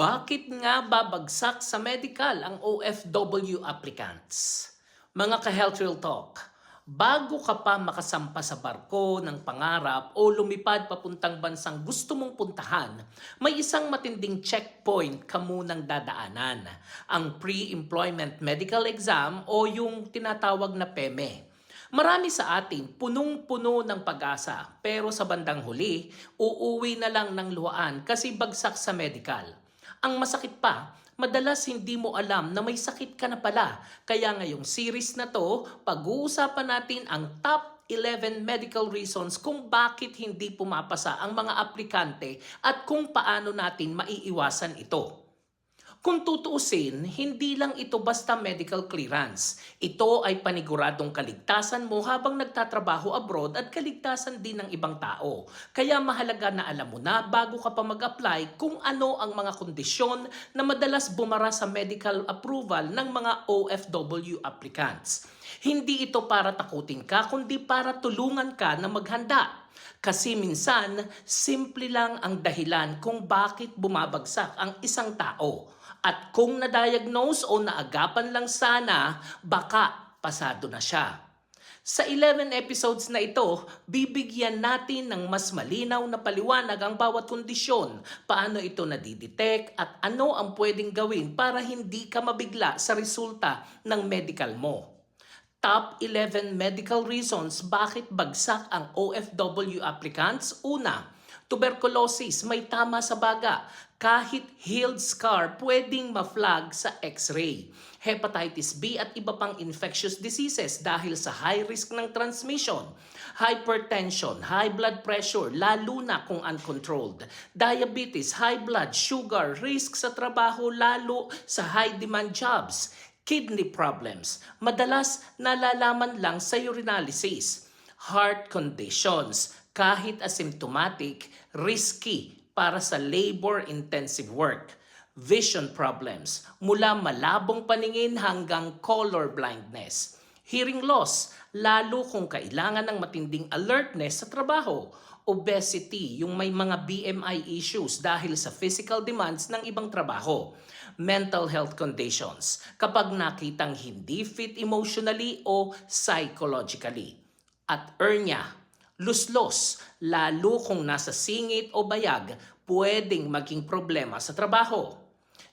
Bakit nga babagsak sa medical ang OFW applicants? Mga ka-Health Real Talk, bago ka pa makasampa sa barko ng pangarap o lumipad papuntang bansang gusto mong puntahan, may isang matinding checkpoint ka munang dadaanan, ang Pre-Employment Medical Exam o yung tinatawag na PEME. Marami sa atin punong-puno ng pag-asa pero sa bandang huli, uuwi na lang ng luhaan kasi bagsak sa medical. Ang masakit pa, madalas hindi mo alam na may sakit ka na pala. Kaya ngayong series na to, pag-uusapan natin ang top 11 medical reasons kung bakit hindi pumapasa ang mga aplikante at kung paano natin maiiwasan ito. Kung tutuusin, hindi lang ito basta medical clearance. Ito ay paniguradong kaligtasan mo habang nagtatrabaho abroad at kaligtasan din ng ibang tao. Kaya mahalaga na alam mo na bago ka pa mag-apply kung ano ang mga kondisyon na madalas bumara sa medical approval ng mga OFW applicants. Hindi ito para takutin ka, kundi para tulungan ka na maghanda. Kasi minsan, simple lang ang dahilan kung bakit bumabagsak ang isang tao. At kung na-diagnose o naagapan lang sana, baka pasado na siya. Sa 11 episodes na ito, bibigyan natin ng mas malinaw na paliwanag ang bawat kondisyon, paano ito nadidetect at ano ang pwedeng gawin para hindi ka mabigla sa resulta ng medical mo. Top 11 medical reasons bakit bagsak ang OFW applicants. Una, tuberculosis, may tama sa baga. Kahit healed scar, pwedeng ma-flag sa x-ray. Hepatitis B at iba pang infectious diseases dahil sa high risk ng transmission. Hypertension, high blood pressure, lalo na kung uncontrolled. Diabetes, high blood, sugar, risk sa trabaho lalo sa high demand jobs kidney problems, madalas nalalaman lang sa urinalysis, heart conditions, kahit asymptomatic, risky para sa labor-intensive work, vision problems, mula malabong paningin hanggang color blindness, hearing loss, lalo kung kailangan ng matinding alertness sa trabaho, obesity, yung may mga BMI issues dahil sa physical demands ng ibang trabaho, mental health conditions, kapag nakitang hindi fit emotionally o psychologically, at hernia, luslos, lalo kung nasa singit o bayag, pwedeng maging problema sa trabaho.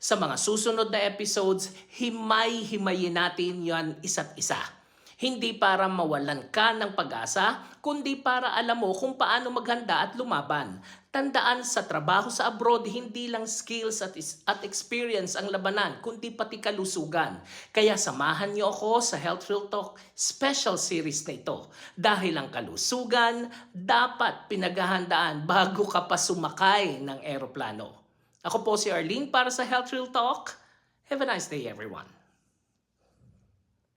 Sa mga susunod na episodes, himay-himayin natin yan isa't isa. Hindi para mawalan ka ng pag-asa, kundi para alam mo kung paano maghanda at lumaban. Tandaan sa trabaho sa abroad, hindi lang skills at, at experience ang labanan, kundi pati kalusugan. Kaya samahan niyo ako sa Health Real Talk special series na ito. Dahil ang kalusugan dapat pinaghahandaan bago ka pa sumakay ng eroplano. Ako po si Arlene para sa Health Real Talk. Have a nice day everyone.